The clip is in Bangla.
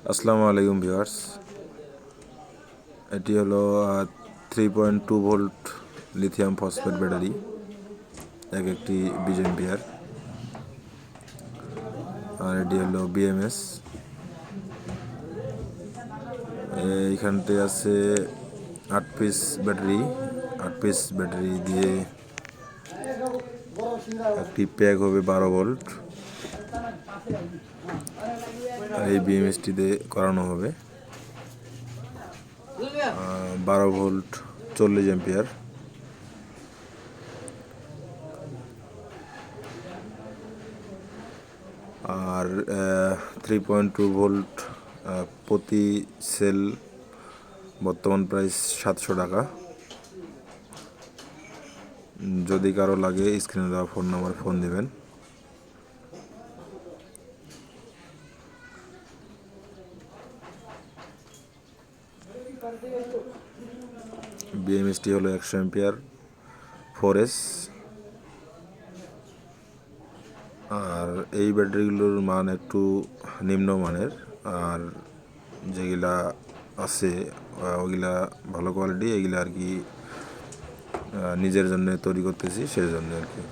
আসসালামু আলাইকুম ভিউয়ার্স এটি হলো three point two volt lithium phosphate battery এক একটি বিশ এম্পিয়ার আর এটি হলো বিএমএস এইখানতে আছে আট পিস ব্যাটারি আট পিস ব্যাটারি দিয়ে একটি প্যাক হবে বারো ভোল্ট আর এই বিএমএসটিতে করানো হবে। বারো ভোল্ট চল্লিশ এম্পিয়ার আর থ্রি পয়েন্ট টু ভোল্ট প্রতি সেল বর্তমান প্রাইস সাতশো টাকা। যদি কারও লাগে, স্ক্রিনে দেওয়া ফোন নাম্বার ফোন দেবেন। বিএমএসটি হলো একশো এম্পিয়ার ফোর আর এই ব্যাটারিগুলোর মান একটু নিম্নমানের আর যেগুলা আছে ওইগুলা ভালো কোয়ালিটি এগুলা আর কি নিজের জন্য তৈরি করতেছি সেই জন্য আর কি।